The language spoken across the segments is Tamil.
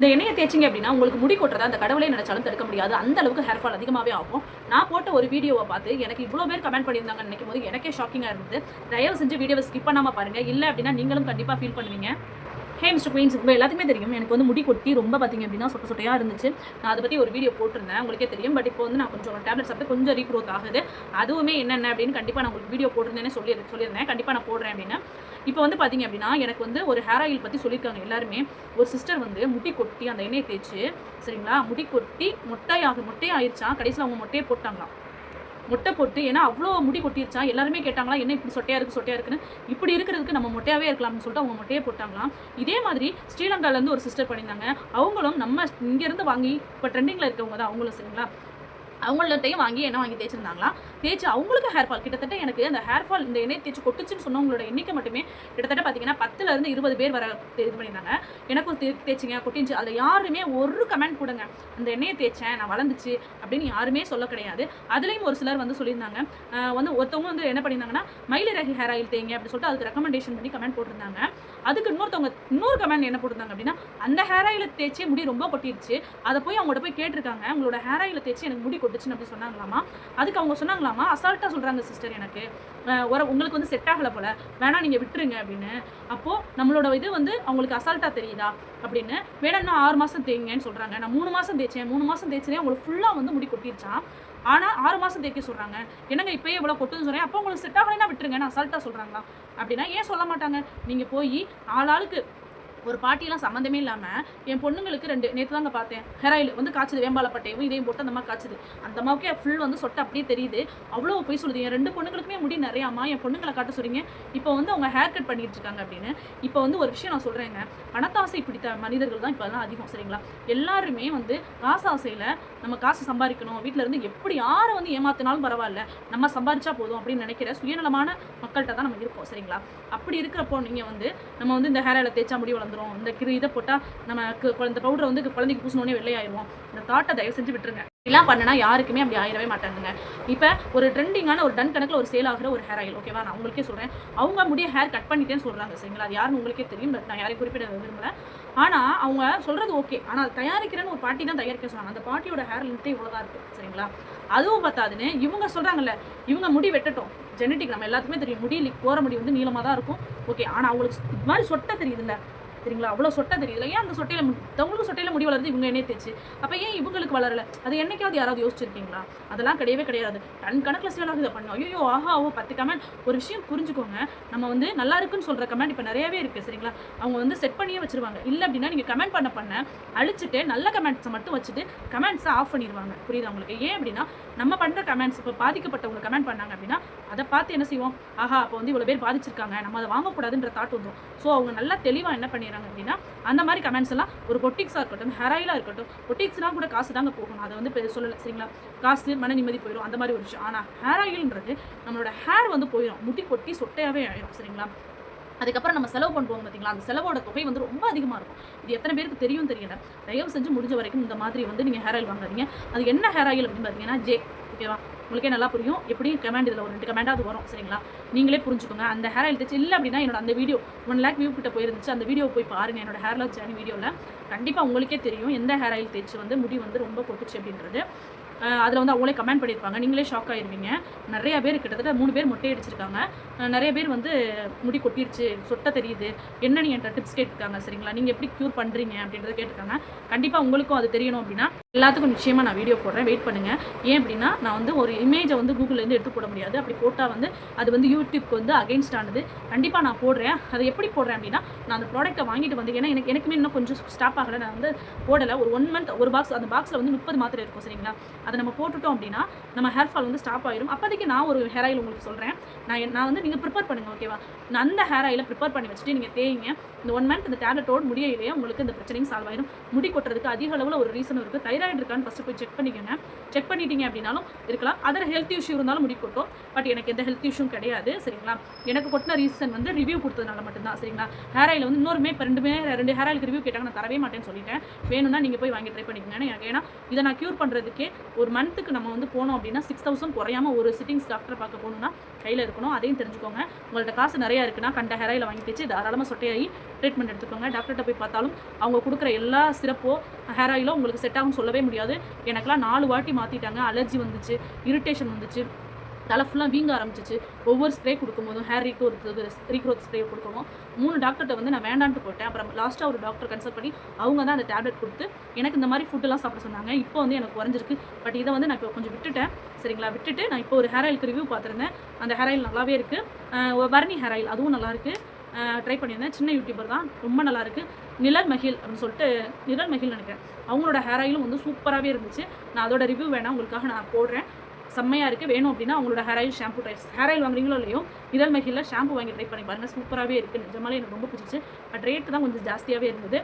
இந்த எண்ணெயை தேய்ச்சிங்க அப்படின்னா உங்களுக்கு முடி கொட்டுறத அந்த கடவுளே நினைச்சாலும் தடுக்க முடியாது. அந்த அளவுக்கு ஹேர் ஃபால் அதிகமாகவே ஆகும். நான் போட்ட ஒரு வீடியோவை பார்த்து எனக்கு இவ்வளோ பேர் கமெண்ட் பண்ணியிருந்தாங்க நினைக்கும் போது எனக்கே ஷாக்கிங்காக இருந்தது. தயவு செஞ்சு வீடியோவை ஸ்கிப் பண்ணாமல் பாருங்கள் இல்லை அப்படின்னா நீங்களும் கண்டிப்பாக ஃபீல் பண்ணுவீங்க. ஹே மிஸ்டர் குயின்ஸ் உங்கள் எல்லாத்துக்குமே தெரியும். எனக்கு வந்து முடி கொட்டி ரொம்ப பார்த்தீங்க அப்படின்னா சொட்ட சொட்டையாக இருந்துச்சு. நான் அதை பற்றி ஒரு வீடியோ போட்டிருந்தேன். உங்களுக்கே தெரியும். பட் இப்போ வந்து நான் கொஞ்சம் டேப்லெட் சாப்பிட்டு கொஞ்சம் ரீக்ரோத் ஆகுது. அதுவுமே என்னென்ன அப்படின்னு கண்டிப்பாக நான் உங்களுக்கு வீடியோ போட்டிருந்தேனே சொல்லி சொல்லியிருந்தேன் கண்டிப்பாக நான் போடுறேன் அப்படின்னு. இப்போ வந்து பார்த்தீங்க அப்படின்னா எனக்கு வந்து ஒரு ஹேர் ஆயில் பற்றி சொல்லியிருக்காங்க எல்லாருமே. ஒரு சிஸ்டர் வந்து முடி கொட்டி அந்த எண்ணெயை தேய்ச்சி சரிங்களா? முடி கொட்டி முட்டையாக மொட்டை ஆயிடுச்சா கடைசியில் அவங்க மொட்டையை போட்டாங்களாம். மொட்டை போட்டு ஏன்னா அவ்வளோ முடி கொட்டிருச்சா? எல்லாருமே கேட்டாங்களா என்ன இப்படி சொட்டையாக இருக்குது சொட்டையாக இருக்குன்னு? இப்படி இருக்கிறதுக்கு நம்ம மொட்டையாகவே இருக்கலாம்னு சொல்லிட்டு அவங்க மொட்டையே போட்டாங்களாம். இதே மாதிரி ஸ்ரீலங்காலேருந்து ஒரு சிஸ்டர் பண்ணியிருந்தாங்க. அவங்களும் நம்ம இங்கேருந்து வாங்கி இப்போ ட்ரெண்டிங்கில் இருக்கவங்க தான் அவங்களும் சரிங்களா? அவங்கள்ட்டையும் வாங்கி என்ன வாங்கி தேய்ச்சிருந்தாங்களா? தேய்ச்சி அவங்களுக்கு ஹேர் ஃபால் கிட்டத்தட்ட எனக்கு அந்த ஹேர் ஃபால் இந்த எண்ணெய் தேய்ச்சி கொட்டுச்சுன்னு சொன்னவங்களோட எண்ணிக்கை மட்டுமே கிட்டத்தட்ட பார்த்தீங்கன்னா பத்துலேருந்து இருபது பேர் வர இது பண்ணியிருந்தாங்க. எனக்கும் தே தேய்ச்சிங்க கொட்டிச்சு அதில் யாருமே ஒரு கமெண்ட் கொடுங்க அந்த எண்ணெயை தேய்ச்சேன் நான் வளர்ந்துச்சு அப்படின்னு யாருமே சொல்ல கிடையாது. அதுலேயும் ஒரு சிலர் வந்து சொல்லியிருந்தாங்க. வந்து ஒருத்தவங்க வந்து என்ன பண்ணியிருந்தாங்கன்னா மயிலிறகி ஹேர் ஆயில் தேய்ங்க அப்படின்னு சொல்லிட்டு அதுக்கு ரெக்கமெண்டேஷன் பண்ணி கமெண்ட் போட்டிருந்தாங்க. அதுக்கு இன்னொருத்தவங்க இன்னொரு கமெண்ட் என்ன போட்டிருந்தாங்க அப்படின்னா அந்த ஹேர் ஆயில் தேய்ச்சி முடி ரொம்ப கொட்டிருச்சு. அதை போய் அவங்கள்ட்ட போய் கேட்டிருக்காங்க. உங்களோட ஹேர் ஆயில் தேய்ச்சி எனக்கு முடி கொட்டுச்சுன்னு அப்படி சொன்னாங்களாமா? அதுக்கு அவங்க சொன்னாங்களாமா? அசால்ட்டாக சொல்கிறாங்க சிஸ்டர் எனக்கு. ஒரு உங்களுக்கு வந்து செட் ஆகலை போல. வேணா நீங்கள் விட்டுருங்க அப்படின்னு. அப்போது நம்மளோட இது வந்து அவங்களுக்கு அசால்ட்டாக தெரியுதா? அப்படின்னு. வேணும்னா ஆறு மாதம் தேய்ங்கன்னு சொல்கிறாங்க நான் மூணு மாதம் தேய்ச்சேன். மூணு மாதம் தேய்ச்சதே உங்களுக்கு ஃபுல்லாக வந்து முடி கொட்டிருச்சான் ஆனால் ஆறு மாதம் தேய்க்க சொல்கிறாங்க என்னங்க இப்போயே இவ்வளோ கொட்டுன்னு சொல்கிறேன் அப்போ உங்களுக்கு செட் ஆகலைன்னா விட்டுருங்க. நான் அசால்ட்டாக சொல்கிறாங்களா அப்படின்னா ஏன் சொல்ல மாட்டாங்க? நீங்கள் போய் ஆளாளுக்கு ஒரு பாட்டியெல்லாம் சம்மந்தமே இல்லாமல் என் பொண்ணுங்களுக்கு ரெண்டு நேற்று தாங்க பார்த்தேன். ஹேர் ஆயில் வந்து காய்ச்சது வேம்பாலப்பட்டையும் இதையும் போட்டு அந்த மாதிரி காய்ச்சது. அந்த அம்மாவுக்கே ஃபுல் வந்து சொட்டை அப்படியே தெரியுது. அவ்வளோ போய் சொல்லுது. என் ரெண்டு பொண்ணுங்களுக்குமே முடி நிறையாமா? என் பொண்ணுங்களை காட்ட சொல்றீங்க இப்போ வந்து அவங்க ஹேர் கட் பண்ணிட்டு இருக்காங்க அப்படின்னு. இப்போ வந்து ஒரு விஷயம் நான் சொல்கிறேங்க பணத்தாசை பிடித்த மனிதர்கள் தான் இப்போ தான் அதிகம் சரிங்களா? எல்லாருமே வந்து காசு ஆசையில் நம்ம காசு சம்பாதிக்கணும். வீட்டில் இருந்து எப்படி யாரை வந்து ஏமாத்தினாலும் பரவாயில்ல. நம்ம சம்பாதிச்சா போதும் அப்படின்னு நினைக்கிற சுயநலமான மக்கள்கிட்ட தான் நம்ம இருக்கோம் சரிங்களா? அப்படி இருக்கிறப்போ நீங்கள் வந்து நம்ம வந்து இந்த ஹேர் ஆயில் தேய்ச்சா முடி வந்துடும் இந்த கிரு இதை போட்டால் நம்ம இந்த பவுடரை வந்து குழந்தைக்கு பூசினோடனே வெள்ளையாயிரும் இந்த தாட்டை தயவு செஞ்சு விட்டுருங்க. இதெல்லாம் பண்ணனா யாருக்குமே அப்படி ஆயிடவே மாட்டாங்க இப்போ ஒரு ட்ரெண்டிங்கான ஒரு டன் கணக்கில் ஒரு சேல் ஆகிற ஒரு ஹேர் ஆயில் ஓகேவா நான் உங்களுக்கே சொல்கிறேன் அவங்க முடிய ஹேர் கட் பண்ணிட்டேன்னு சொல்கிறாங்க சரிங்களா? அது யாருன்னு உங்களுக்கே தெரியும் பட் நான் யாரையும் குறிப்பிட விரும்பல. ஆனால் அவங்க சொல்கிறது ஓகே ஆனால் தயாரிக்கிறேன்னு ஒரு பாட்டி தான் தயாரிக்க சொன்னாங்க. அந்த பாட்டியோட ஹேர் லென்த்தே இவ்வளோதான் இருக்குது சரிங்களா? அதுவும் பார்த்தாதுன்னு இவங்க சொல்கிறாங்கல்ல இவங்க முடி வெட்டட்டும். ஜெனட்டிக் நம்ம எல்லாத்துக்குமே தெரியும். முடி லி- போகிற முடி வந்து நீளமாக தான் இருக்கும். ஓகே ஆனால் அவங்களுக்கு இது மாதிரி சொட்டை தெரியுதுல்ல. சரிங்களா அவ்வளோ சொட்டை தெரியுதுல ஏன் அந்த சொட்டையில் மு- தவங்களுக்கு சொட்டையில முடி வளருது இவங்க என்னே தேய்ச்சி. அப்போ ஏன் இவங்களுக்கு வளரல? அது என்னைக்காவது யாராவது யோசிச்சிருக்கீங்களா? அதெல்லாம் கிடையவே கிடையாது. டன் கணக்கில் சேலாக இதை பண்ணும் ஐயோ ஆஹா ஓ பத்து கமெண்ட் ஒரு விஷயம் புரிஞ்சுக்கோங்க. நம்ம வந்து நல்லா இருக்குன்னு சொல்கிற கமெண்ட் இப்போ நிறையவே இருக்குது சரிங்களா? அவங்க வந்து செட் பண்ணியே வச்சிருவாங்க. இல்லை அப்படின்னா நீங்கள் கமெண்ட் பண்ண பண்ண அழிச்சிட்டு நல்ல கமெண்ட்ஸை மட்டும் வச்சுட்டு கமெண்ட்ஸை ஆஃப் பண்ணிடுவாங்க புரியுது அவங்களுக்கு ஏன் அப்படின்னா நம்ம பண்ணுற கமெண்ட்ஸ் இப்போ பாதிக்கப்பட்டவங்க கமெண்ட் பண்ணாங்க அப்படின்னா அதை பார்த்து என்ன செய்வோம்? ஆஹா அப்போ வந்து இவ்வளோ பேர் பாதிச்சிருக்காங்க நம்ம அதை வாங்கக்கூடாதுன்ற தாட் வந்துடும் ஸோ அவங்க நல்லா தெளிவாக என்ன பண்ணிடுறாங்க அப்படின்னா அந்த மாதிரி கமெண்ட்ஸ் எல்லாம் ஒரு பொட்டிக்ஸாக இருக்கட்டும் ஹேர் ஆயிலாக இருக்கட்டும் பொட்டிக்ஸ்னால் கூட காசு தாங்க போகணும். அதை வந்து சொல்லலை சரிங்களா? காசு மன நிம்மதி போயிடும் அந்த மாதிரி ஒரு விஷயம். ஆனால் ஹேர் ஆயில்ன்றது நம்மளோட ஹேர் வந்து போயிடும் முட்டி கொட்டி சொட்டையாகவே ஆயிடும் சரிங்களா? அதுக்கப்புறம் நம்ம செலவு பண்ணுவோம் பார்த்தீங்களா அந்த செலவோட தொகை வந்து ரொம்ப அதிகமாக இருக்கும். இது எத்தனை பேருக்கு தெரியும் தெரியல. தயவு செஞ்சு முடிஞ்ச வரைக்கும் இந்த மாதிரி வந்து நீங்கள் ஹேர் ஆயில் வாங்காதீங்க. அது என்ன ஹேர் ஆயில் அப்படின்னு பார்த்தீங்கன்னா ஜே ஓகேவா உங்களுக்கே நல்லா புரியும். எப்படியும் கமெண்ட் இதில் ஒரு ரெண்டு கமெண்டாவது வரும். சரிங்களா? நீங்களே புரிஞ்சுக்கோங்க. அந்த ஹேர் ஆயில் தச்சு இல்லை அப்படின்னா என்னோட அந்த வீடியோ ஒன் லேக் வியூ கிட்ட போயிருந்துச்சு. அந்த வீடியோ போய் பாருங்க. என்னோட ஹேர் லாக் சேனல் வீடியோவில் கண்டிப்பாக உங்களுக்கே தெரியும். எந்த ஹேர் ஆயில் தேய்ச்சி வந்து முடி வந்து ரொம்ப கொட்டுச்சு அப்படின்றது. அதில் வந்து அவங்களே கமெண்ட் பண்ணியிருப்பாங்க. நீங்களே ஷாக் ஆகிருவீங்க நிறைய பேர் கிட்டத்தட்ட மூணு பேர் மொட்டை அடிச்சிருக்காங்க. நிறைய பேர் வந்து முடி கொட்டிருச்சு சொட்டை தெரியுது. என்னன்னு என்கிட்ட டிப்ஸ் கேட்டிருக்காங்க சரிங்களா? நீங்கள் எப்படி க்யூர் பண்ணுறீங்க அப்படின்றத கேட்டிருக்காங்க. கண்டிப்பாக உங்களுக்கும் அது தெரியணும் அப்படின்னா எல்லாத்துக்கும் நிச்சயமாக நான் வீடியோ போடுறேன். வெயிட் பண்ணுங்கள் ஏன் அப்படின்னா நான் வந்து ஒரு இமேஜை வந்து கூகுள்லேருந்து எடுத்து போட முடியாது. அப்படி போட்டால் வந்து அது வந்து யூடியூப்க்கு வந்து அகைன்ஸ்ட் ஆனது. கண்டிப்பாக நான் போடுறேன். அதை எப்படி போடுறேன் அப்படின்னா நான் அந்த ப்ராடக்ட்டை வாங்கிட்டு வந்து ஏன்னா எனக்கு எனக்குமே இன்னும் கொஞ்சம் ஸ்டாப் ஆகலை. நான் வந்து போடலை. ஒரு ஒன் மந்த் ஒரு பாக்ஸ் அந்த பாக்ஸில் வந்து முப்பது மாத்திரை இருக்கும் சரிங்களா? அதை நம்ம போட்டுட்டோம் அப்படின்னா நம்ம ஹேர் ஃபால் வந்து ஸ்டாப் ஆயிடும் அப்போதைக்கு நான் ஒரு ஹேர் ஆயில் உங்களுக்கு சொல்கிறேன் நான் நான் வந்து நீங்கள் ப்ரிப்பேர் பண்ணுங்கள் ஓகேவா நான் அந்த ஹேர் ஆயிலை ப்ரிப்பேர் பண்ணி வச்சுட்டு நீங்கள் தேய்ங்க. இந்த ஒன் மந்த் இந்த டேப்லெட்டோட முடியலையே உங்களுக்கு இந்த பிரச்சனையும் சால்வ் ஆயிடும் முடி கொட்டுறதுக்கு அதிக அளவில் ஒரு ரீசன் இருக்குது தைராய்டு இருக்கான்னு ஃபஸ்ட்டு போய் செக் பண்ணிக்கோங்க. செக் பண்ணிட்டீங்க அப்படின்னாலும் இருக்கலாம். அதர் ஹெல்த் இஷ்யூ இருந்தாலும் முடி கொட்டும். பட் எனக்கு எந்த ஹெல்த் இஷ்யூ கிடையாது சரிங்களா? எனக்கு கொட்டின ரீசன் வந்து ரிவ்யூ கொடுத்ததுனால மட்டும்தான் சரிங்களா? ஹேர் ஆயில் வந்து இன்னொருமே இப்போ ரெண்டுமே ரெண்டு ஹேர் ஆயிலுக்கு ரிவ்யூ கேட்டாங்க நான் தரவே மாட்டேன்னு சொல்லிட்டேன். வேணும்னா நீங்கள் போய் வாங்கி ட்ரை பண்ணிக்கோங்க. எனக்கு ஏன்னா இதை நான் க்யூர் பண்ணுறதுக்கே ஒரு மந்த்துக்கு நம்ம வந்து போனோம் அப்படின்னா சிக்ஸ் தௌசண்ட் குறையாம ஒரு சிட்டிங்ஸ் டாக்டரை பார்க்க போகணுன்னா கையில் இருக்கணும். அதையும் தெரிஞ்சுக்கோங்க. உங்கள்கிட்ட காசு நிறையா இருக்குன்னா கண்ட ஹேர் ஆயில் வாங்கி தேச்சு தாராளமாக சொட்டையாகி ட்ரீட்மெண்ட் எடுத்துக்கோங்க. டாக்டர்கிட்ட போய் பார்த்தாலும் அவங்க கொடுக்குற எல்லா சிறப்போ ஹேர் ஆயிலோ உங்களுக்கு செட் ஆகும் சொல்லவே முடியாது. எனக்கெலாம் நாலு வாட்டி மாற்றிட்டாங்க அலர்ஜி வந்துச்சு இரிட்டேஷன் வந்துச்சு. தலை ஃபுல்லாக வீங்க ஆரம்பிச்சிச்சு. ஒவ்வொரு ஸ்ப்ரே கொடுக்கும்போதும் ஹேர் ரீக்ரோத் ரீக்ரோத் ஸ்ப்ரே கொடுக்கவும் மூணு டாக்டர்கிட்ட வந்து நான் வேண்டான்ட்டு போட்டேன். அப்புறம் லாஸ்ட்டாக ஒரு டாக்டர் கன்சல்ட் பண்ணி அவங்க தான் அந்த டேப்லெட் கொடுத்து எனக்கு இந்த மாதிரி ஃபுட்டெல்லாம் சாப்பிட சொன்னாங்க. இப்போ வந்து எனக்கு குறைஞ்சிருக்கு. பட் இதை வந்து நான் இப்போ கொஞ்சம் விட்டுட்டேன். சரிங்களா? விட்டுட்டு நான் இப்போ ஒரு ஹேர் ஆயிலுக்கு ரிவ்யூ பார்த்துருந்தேன். அந்த ஹேர் ஆயில் நல்லாவே இருக்குது வர்ணி ஹேர் ஆயில் அதுவும் நல்லாயிருக்கு ட்ரை பண்ணியிருந்தேன். சின்ன யூடியூபர் தான். ரொம்ப நல்லாயிருக்கு நிழல் மகிழ் அப்படின்னு சொல்லிட்டு நிழல் மகிழ் நினைக்கிறேன். அவங்களோட ஹேர் ஆயிலும் வந்து சூப்பராகவே இருந்துச்சு. நான் அதோட ரிவ்யூ வேணால் உங்களுக்காக நான் போடுறேன். செம்மையாக இருக்குது வேணும் அப்படின்னா அவங்களோட hair oil shampoo dry hair oil வாங்குறீங்களோ இல்லையோ இதழ் மகிழில் ஷாம்பு வாங்கி ட்ரை பண்ணி பாருங்கள் சூப்பராகவே இருக்குது நிஜமாலே எனக்கு ரொம்ப பிடிச்சிச்சு. பட் ரேட்டு தான் கொஞ்சம் ஜாஸ்தியாகவே இருந்தது.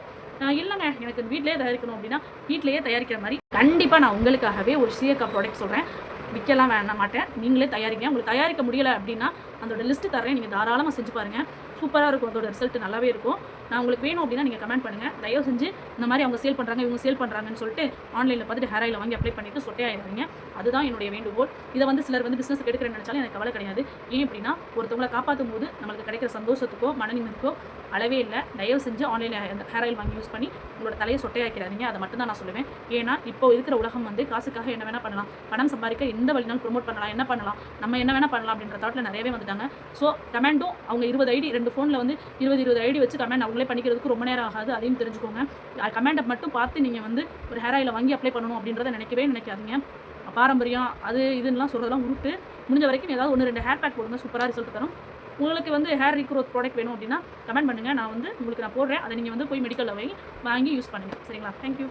இல்லைங்க. எனக்கு வீட்டிலேயே தயாரிக்கணும் அப்படின்னா வீட்டிலேயே தயாரிக்கிற மாதிரி கண்டிப்பாக நான் உங்களுக்காகவே ஒரு சிஎக்கா ப்ராடக்ட் சொல்கிறேன் விற்கலாம் வேண மாட்டேன். நீங்களே தயாரிங்க. உங்களுக்கு தயாரிக்க முடியலை அப்படின்னா அதோட லிஸ்ட்டு தரேன் நீங்கள் தாராளமாக செஞ்சு பாருங்கள் சூப்பராக இருக்கும் அதோட ரிசல்ட் நல்லாவே இருக்கும். நான் உங்களுக்கு வேணும் அப்படின்னா நீங்கள் கமெண்ட் பண்ணுங்கள் தயவு செஞ்சு இந்த மாதிரி அவங்க சேல் பண்ணுறாங்க இவங்க சேல் பண்ணுறாங்கன்னு சொல்லிட்டு ஆன்லைனில் பார்த்துட்டு ஹேர் ஆயில் வாங்கி அப்ளை பண்ணிட்டு சொட்டையாயிருவீங்க அதுதான் என்னுடைய வேண்டுகோள். இதை வந்து சிலர் வந்து பிஸ்னஸ் எடுக்கிறேன்னு நினச்சாலும் எனக்கு கவலை கிடையாது. ஏன் அப்படின்னா ஒருத்தவங்களை காப்பாற்றும் போது நம்மளுக்கு கிடைக்கிற சந்தோஷத்துக்கோ மன நிம்மதிக்கோ அளவே இல்லை. தயவு செஞ்சு ஆன்லைனில் ஹேர் ஆயில் வாங்கி யூஸ் பண்ணி உங்களோட தலையை சொட்டையாக்கிறாதீங்க அதை மட்டும் தான் நான் சொல்லுவேன். ஏன்னா இப்போ இருக்கிற உலகம் வந்து காசுக்காக என்ன வேணால் பண்ணலாம். பணம் சம்பாதிக்க எந்த வழினாலும் ப்ரோமோட் பண்ணலாம். என்ன பண்ணலாம்? நம்ம என்ன வேணால் பண்ணலாம் அப்படின்ற தாட்டில் நிறையவே வந்துட்டாங்க. ஸோ கமெண்டும் அவங்க இருபது ஐடி ரெண்டு இந்த ஃபோனில் வந்து இருபது இருபது ஐடி வச்சு கமெண்ட் அவங்களே பண்ணிக்கிறதுக்கு ரொம்ப நேரம் ஆகாது. அதையும் தெரிஞ்சுக்கோங்க. கமெண்ட்டை மட்டும் பார்த்து நீங்கள் வந்து ஒரு ஹேர் ஆயிலை வாங்கி அப்ளை பண்ணணும் அப்படின்றத நினைக்கவே நினைக்காதீங்க. பாரம்பரியம் அது இதுன்னெலாம் சொல்கிறதெல்லாம் உருட்டு. முடிஞ்ச வரைக்கும் ஏதாவது ஒன்று ரெண்டு ஹேர் பேக் போடுங்க. சூப்பராக ரிசல்ட் தரும். உங்களுக்கு வந்து ஹேர் ரீக்ரோத் ப்ராடக்ட் வேணும் அப்படின்னா கமெண்ட் பண்ணுங்கள் நான் வந்து உங்களுக்கு நான் போடுறேன். அதை நீங்கள் வந்து போய் மெடிக்கலில் வாங்கி வாங்கி யூஸ் பண்ணுங்கள் சரிங்களா? தேங்க்யூ